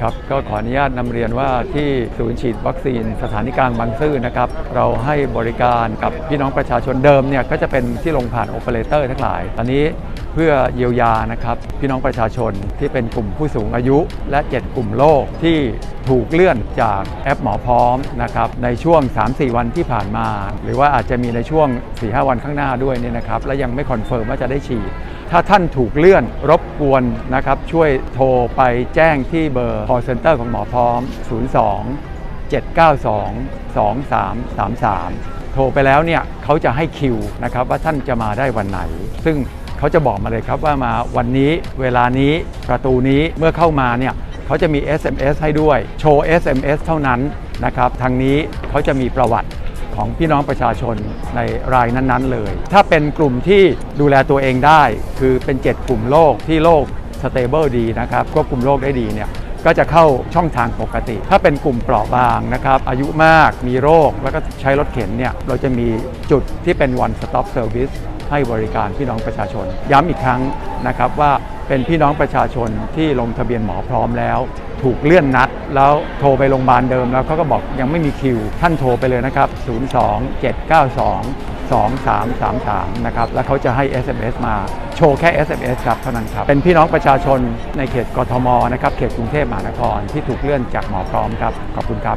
ครับก็ขออนุญาตนำเรียนว่าที่ศูนย์ฉีดวัคซีนสถานีกลางบางซื่อนะครับเราให้บริการกับพี่น้องประชาชนเดิมเนี่ยก็จะเป็นที่ลงผ่านโอเปอเรเตอร์ทั้งหลายตอนนี้เพื่อเยียวยานะครับพี่น้องประชาชนที่เป็นกลุ่มผู้สูงอายุ และ 7 กลุ่มโรคที่ ถูกเลื่อนจากแอปหมอพร้อมนะครับในช่วง 3-4 วันที่ผ่านมา หรือว่าอาจจะมีในช่วง 4-5 วันข้างหน้าด้วยเนี่ยนะครับและยังไม่คอนเฟิร์มว่าจะได้ฉีด ถ้าท่านถูกเลื่อนรบกวนนะครับช่วยโทรไปแจ้งที่เบอร์ call center ของหมอพร้อม 02 792 2333 โทรไปแล้วเนี่ยเขาจะให้คิวนะครับว่าท่านจะมาได้วันไหน ซึ่งเขาจะบอกมาเลยครับว่ามาวันนี้เวลานี้ประตูนี้เมื่อเข้ามาเนี่ย เขาจะมี SMS ให้ด้วย โชว์ SMS เท่านั้นนะครับทางนี้เขาจะมีประวัติของพี่น้องประชาชนในรายนั้นๆเลย ถ้าเป็นกลุ่มที่ดูแลตัวเองได้ คือเป็น 7 กลุ่มโรคที่โรคสเตเบิลดีนะครับควบคุมโรคได้ดีเนี่ยก็จะเข้าช่องทางปกติ ถ้าเป็นกลุ่มเปราะบางนะครับ อายุมากมีโรค แล้วก็ใช้รถเข็นเนี่ยเราจะมีจุดที่เป็น one stop service ให้บริการพี่น้องประชาชน ย้ำอีกครั้งนะครับว่า เป็นพี่น้องประชาชนที่ลงทะเบียนหมอพร้อมแล้ว ถูกเลื่อนนัด แล้วโทรไปโรงพยาบาลเดิมแล้วเขาก็บอกยังไม่มีคิว ท่านโทรไปเลยนะครับ 02 792 2333 นะครับ แล้วเขาจะให้ SMS มา โชว์แค่ SMS ครับเท่านั้นครับ เป็นพี่น้องประชาชนในเขตกทมนะครับ เขตกรุงเทพมหานครที่ถูกเลื่อนจากหมอพร้อมครับ ขอบคุณครับ